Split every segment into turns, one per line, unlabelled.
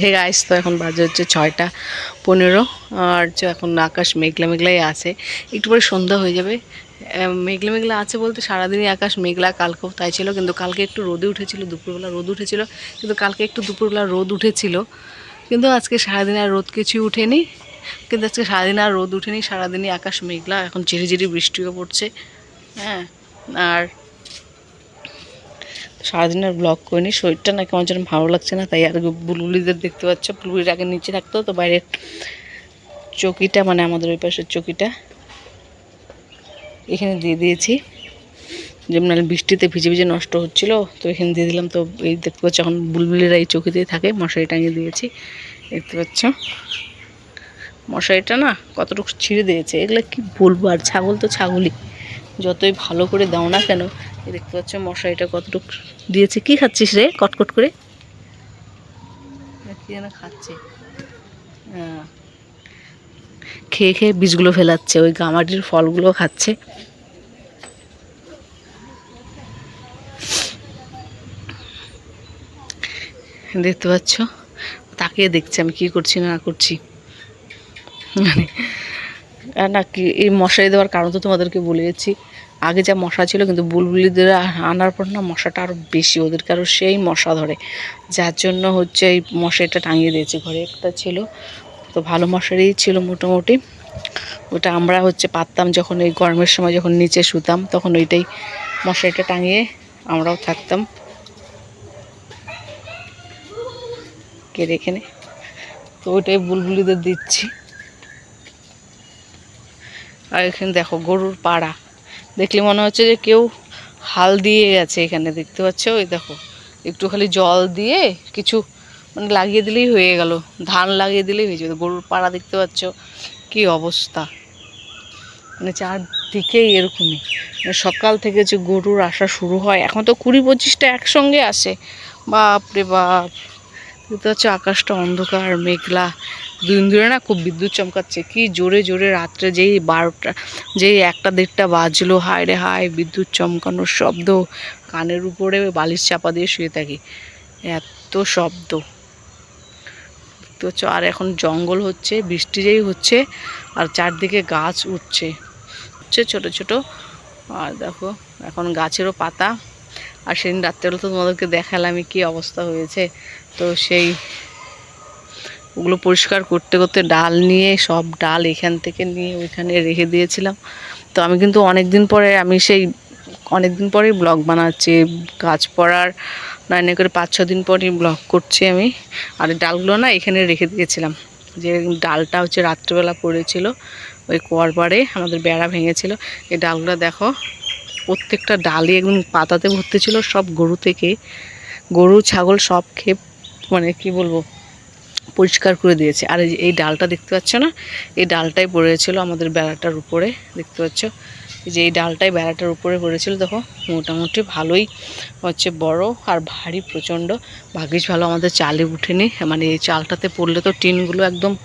Hey guys তো এখন বাজে হচ্ছে ছয়টা পনেরো, আর এখন আকাশ মেঘলা মেঘলাই আছে, একটু পরে সন্ধ্যা হয়ে যাবে। মেঘলা মেঘলা আছে বলতে সারাদিনই আকাশ মেঘলা, কালকেও তাই ছিল, কিন্তু কালকে একটু রোদে উঠেছিল, দুপুরবেলা রোদ উঠেছিল, কিন্তু কালকে একটু দুপুরবেলা রোদ উঠেছিল। কিন্তু আজকে সারাদিন আর রোদ কিছুই উঠেনি, কিন্তু আজকে সারাদিন আর রোদ উঠেনি, সারাদিনই আকাশ মেঘলা, এখন ঝিরি ঝিরি বৃষ্টিও পড়ছে। হ্যাঁ আর সারাদিন আর ব্লগ করিনি শরীরটা না কেমন যেন ভালো লাগছে না, তাই আর বুলবুলিদের দেখতে পাচ্ছ, বুলবুলির আগে নিচে থাকতো, তো বাইরের চকিটা মানে আমাদের ওই পাশের চকিটা, এখানে দিয়ে দিয়েছি। যেমন বৃষ্টিতে ভিজে ভিজে নষ্ট হচ্ছিল, তো এখানে দিয়ে দিলাম। তো এই দেখতে পাচ্ছ, এখন বুলবুলিরা এই চকিতেই থাকে মশারি টাঙিয়ে দিয়েছি, দেখতে পাচ্ছ। মশারিটা না কতটুকু ছিঁড়ে দিয়েছে, এগুলো কি বলব, আর ছাগল তো ছাগলই, যতই ভালো করে দাও না কেন দেখতে পাচ্ছ মশারিটা কতটুকু দিয়েছে। কি খাচ্ছিস রে? কটকট করে। কি যেন খাচ্ছে? হ্যাঁ। খেয়ে খেয়ে বীজগুলো ফেলাচ্ছে ওই গামাটির ফলগুলো খাচ্ছে। দেখতে পাচ্ছ? তাকিয়ে দেখছে আমি কি করছি না করছি। মানে আর না কি এই মশারি দেওয়ার কারণ তো তোমাদেরকে বলেছি। আগে যা মশা ছিল কিন্তু বুলবুলিদের আনার পর না মশাটা আরও বেশি, ওদেরকে আরও সেই মশা ধরে। যার জন্য হচ্ছে এই মশারিটা টাঙিয়ে দিয়েছে ঘরে। একটা ছিল, তো ভালো মশারি ছিল মোটামুটি। ওটা আমরা হচ্ছে পারতাম যখন এই গরমের সময় যখন নিচে শুতাম, তখন ওইটাই মশারিটা টাঙিয়ে আমরাও থাকতাম। কে রেখে নে? তো ওইটাই বুলবুলিদের দিচ্ছি। আর এখানে দেখো গরুর পাড়া। দেখলে মনে হচ্ছে যে কেউ হাল দিয়ে গেছে এখানে, দেখতে পাচ্ছ? ওই দেখো, একটু খালি জল দিয়ে কিছু মানে লাগিয়ে দিলেই হয়ে গেল। ধান লাগিয়ে দিলেই হয়ে যাবে। গরুর পাড়া দেখতে পাচ্ছ কি অবস্থা। মানে চারদিকেই এরকমই। মানে সকাল থেকে যে গরুর আসা শুরু হয়, এখন তো কুড়ি পঁচিশটা একসঙ্গে আসে। বাপ রে বাপ! দেখতে পাচ্ছ, আকাশটা অন্ধকার, মেঘলা। দুদিন ধরে না খুব বিদ্যুৎ চমকাচ্ছে। কি জোরে জোরে রাত্রে যেই বারোটা, যেই একটা দেড়টা বাজলো, হায় রে হায়, বিদ্যুৎ চমকানোর শব্দ, কানের উপরে বালিশ চাপা দিয়ে শুয়ে থাকি। এত শব্দ। পাচ্ছ আর এখন জঙ্গল হচ্ছে, বৃষ্টি যেই হচ্ছে, আর চারদিকে গাছ উঠছে। উঠছে ছোট ছোট। আর দেখো, এখন গাছেরও পাতা। আর সেদিন রাত্রেবেলা তো তোমাদেরকে দেখালাম কি অবস্থা হয়েছে। তো সেই ওগুলো পরিষ্কার করতে করতে ডাল নিয়ে, সব ডাল এখান থেকে নিয়ে ওইখানে রেখে দিয়েছিলাম। তো আমি কিন্তু অনেক দিন পরে, আমি সেই অনেক দিন পরেই ব্লগ বানাচ্ছি। গাছ পড়ার নয় করে পাঁচ ছ দিন পরই ব্লগ করছি আমি। আর ডালগুলো না এখানে রেখে দিয়েছিলাম। যে ডালটা হচ্ছে রাত্রেবেলা পড়েছিল, ওই কুয়ার পাড়ে আমাদের বেড়া ভেঙেছিল। এই ডালগুলো দেখো, প্রত্যেকটা ডালই একদম পাতাতে ভর্তি ছিল, সব গরু থেকে। গরু, ছাগল সব খেয়ে মানে কি বলব? পরিষ্কার করে দিয়েছে। আর এই ডালটা দেখতে পাচ্ছ না? এই ডালটাই পড়েছিল আমাদের বেড়াটার উপরে, দেখতে পাচ্ছ? যে, এই ডালটাই বেড়াটার উপরে পড়েছিল। দেখো, মোটামুটি ভালোই হচ্ছে বড় আর ভারী প্রচণ্ড। ভাগ্যিস ভালো আমাদের চালে উঠেনি। মানে এই চালটাতে পড়লে তো টিনগুলো একদম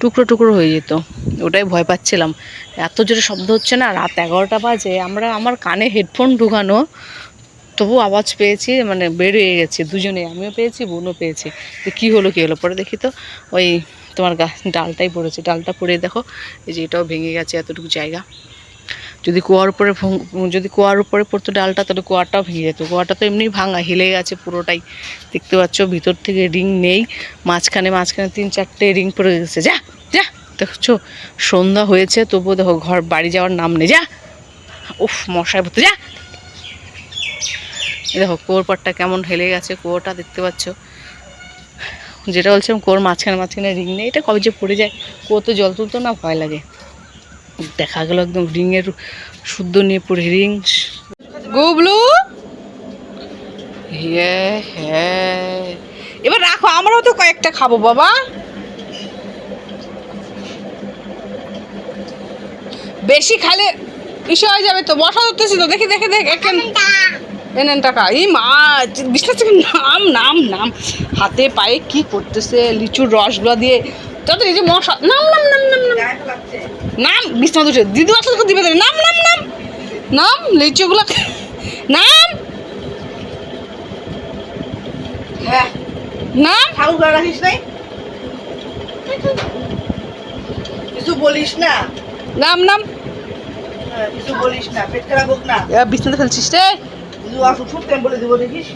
টুকরো টুকরো হয়ে যেত। ওটাই ভয় পাচ্ছিলাম। এত জোরে শব্দ হচ্ছে না? রাত এগারোটা বাজে। আমরা, আমার কানে হেডফোন ঢুকানো তবু আওয়াজ পেয়েছি মানে বেরিয়ে গেছে দুজনে আমিও পেয়েছি, বোনও পেয়েছি। তো কী হলো কী হলো? পরে দেখি তো, ওই তোমার গা, ডালটাই পড়েছে। ডালটা পড়ে দেখো, এই যে এটাও ভেঙে গেছে এতটুকু জায়গা। যদি কুয়ার উপরে যদি কুয়ার উপরে পড়তো ডালটা, তাহলে কুয়াটাও ভেঙে যেত। কুয়াটা তো এমনি ভাঙা, হিলে গেছে পুরোটাই। দেখতে পাচ্ছ, ভিতর থেকে রিং নেই। মাঝখানে মাঝখানে তিন চারটে রিং পড়ে গেছে। যা যা, দেখছ? সন্ধ্যা হয়েছে, তবুও দেখো, ঘর, বাড়ি যাওয়ার নাম নেই। যা, উফ, মশায় ভর্তি। যা দেখো, কুয়োর পাড়টা কেমন হেলে গেছে, কুয়োটা দেখতে পাচ্ছ। যেটা বলছিলাম, কুয়োর মাঝখানে মাঝখানে রিং নেই। এটা কবে যে পড়ে যায় কুয়োতে জল তুলতো না ভয় লাগে। দেখা গেল একদম রিংয়ের শুদ্ধ নিয়ে পড়ে রিং গুবলু! হ্যাঁ হ্যাঁ। এবার রাখো, আমরাও তো কয়েকটা খাব, বাবা। বেশি খালে ইসে হয়ে যাবে তো, বসা ধরতেছি তো। দেখি দেখি, দেখ এনেন টাকা। এই মা বিশ্বাস থেকে নাম নাম নাম। হাতে পায়ে কি করতেছে? লিচুর রসগুলো দিয়ে। তাতে এই যে মশা নাম নাম নাম নাম নাম। নাম বিছনা উঠে দিদি আসলে দিবে নাম নাম নাম। নাম লিচুগুলো নাম। হ্যাঁ। নাম।
কিছু বলিস না?
নাম নাম।
হ্যাঁ, কিছু বলিস না। পেট খারাপ হোক না।
বিছানাতে ফেলছিস রে।
কিছু আসুক সব বলে দেবো দেখিস?